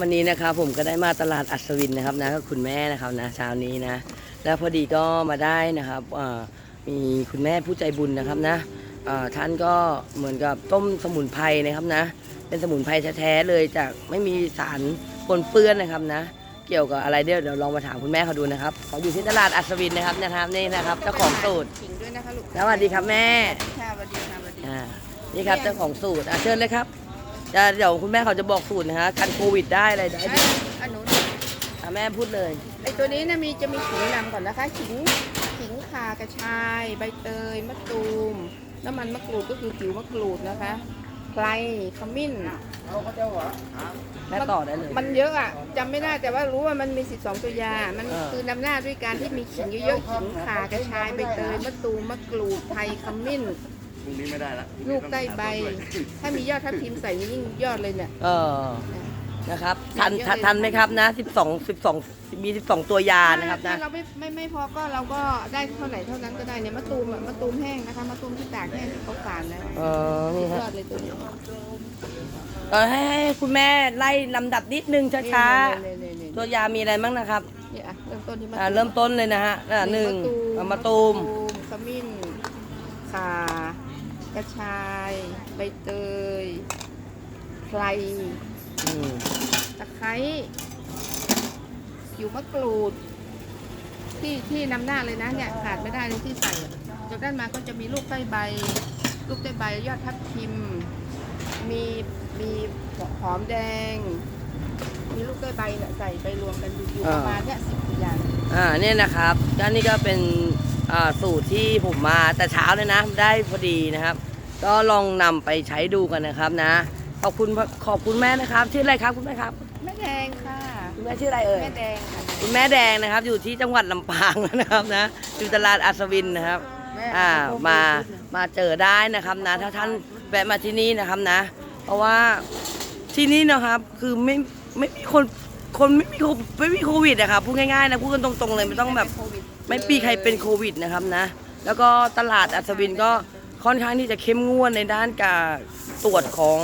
วันนี้นะครับผมก็ได้มาตลาดอัศวินนะครับนะกับคุณแม่นะครับนะเช้านี้นะ แล้วพอดีก็มาได้นะครับอ่ามีคุณแม่ผู้ใจบุญนะครับนะอ่าท่านก็เหมือนกับต้มสมุนไพรนะครับนะ เป็นสมุนไพรแท้ๆเลยจากไม่มีสารปนเปื้อนนะครับนะ เกี่ยวกับอะไรเดี๋ยวเดี๋ยวลองมาถามคุณแม่เขาดูนะครับเขาอยู่ที่ตลาดอัศวินนะครับนะครับนี่นะครับเจ้าของสูตรขิงด้วยนะคะลูกสวัสดีครับแม่ค่ะสวัสดีค่ะสวัสดีอ่านี่ครับเจ้าของสูตรอะเชิญเลยครับจะ เดี๋ยวคุณแม่เขาจะบอกสูตรนะฮะกันโควิดได้อะไรได้อะอันนู้นอะแม่พูดเลยไอตัวนี้นะมีจะมีขิงนำก่อนนะคะขิงขิงข่ากระชาย ใบเตยมะตูมน้ำมันมะกรูดก็คือผิวมะกรูดนะคะไพรขมิ้นแม่ต่อได้เลย มันเยอะอะจำไม่ได้แต่ว่ารู้ว่ามันมี 12 ตัวยา มันเออ คือนำหน้าด้วยการที่มีขิงเยอะๆขิงข่ากระชายใบเตยมะตูมมะกรูดไทยขมิ้น พรุ่งนี้ไม่ได้ละลูกใต้ใบถ้ามียอดทับทิมใส่นี่ยิ่งยอดเลยเนี่ย เออนะครับทันทันทันไหมครับนะ12 12มี12 ตัวยานะครับนะ ถ้าเราไม่ไม่ไม่พอก็เราก็ได้เท่าไหร่เท่านั้นก็ได้เนี่ยมะตูมอะมะตูมแห้งนะคะมะตูมที่ตากแห้งที่เขาฝานแล้วเออนี่ยฮะอดเลยตัวนี้เออให้ให้คุณแม่ไล่ลำดับนิดนึงช้าเนี่ยเนี่ยเนี่ยๆตัวยามีอะไรบ้างนะครับเนี่ยอะเริ่มต้นที่มะอ่าตูมเริ่มต้นเลยนะฮะอ่าหนึ่งเอามาตูมขมิ้นข่า กระชาย ใบเตยไพรอืมตะไคร้ผิวมะกรูด ที่ที่นำหน้าเลยนะเนี่ยขาดไม่ได้เลยที่ใส่อะจากด้านมาก็จะมีลูกใต้ใบ ลูกใต้ใบยอดทับทิม มีมีหอมแดง มีลูกใต้ใบเนี่ยใส่ไปรวมกันอยู่อยู่ประมาณเนี่ยสิบอย่าง อ่าเนี่ยนะครับก็นี่ก็เป็น สูตรที่ผมมาแต่เช้าเลยนะได้พอดีนะครับ ก็ลองนำไปใช้ดูกันนะครับนะ ขอบคุณขอบคุณแม่นะครับ ชื่ออะไรครับคุณแม่ครับแม่แดงค่ะคุณแม่ชื่ออะไรเอ่ยแม่แดงค่ะคุณแม่แดงนะครับ อยู่ที่จังหวัดลำปางนะครับนะอยู่ตลาดอัศวินนะครับอ่ามามาเจอได้นะครับนะ ถ้าท่านแวะมาที่นี่นะครับนะ เพราะว่าที่นี่นะครับคือไม่ไม่มีคน คนไม่มีโคไม่มีโควิดนะครับพูดง่ายๆนะพูดกันตรงๆเลยไม่ต้องแบบไม่ปีใครเป็นโควิดนะครับนะ แล้วก็ตลาดอัศวินก็ค่อนข้างที่จะเข้มงวดในด้านการตรวจของ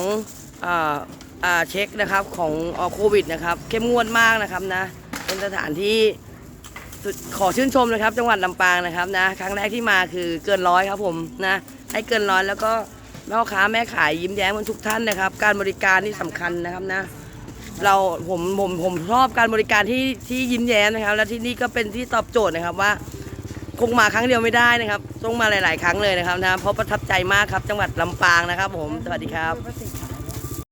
อ่าอ่าเช็คนะครับของโควิดนะครับเข้มงวดมากนะครับนะเป็นสถานที่สุดขอชื่นชมนะครับ จังหวัดลำปางนะครับนะครั้งแรกที่มาคือเกินร้อยครับผมนะให้เกินร้อยแล้วก็แม่ค้าแม่ขายยิ้มแย้มกันทุกท่านนะครับ การบริการนี่สำคัญนะครับนะ เราผมผมผมชอบการบริการที่ที่ยิ้มแย้มนะครับ และที่นี่ก็เป็นที่ตอบโจทย์นะครับว่า คงมาครั้งเดียวไม่ได้นะครับต้องมาหลาย ๆ ครั้งเลยนะครับนะเพราะประทับใจมากครับจังหวัดลำปางนะครับ ผมสวัสดีครับ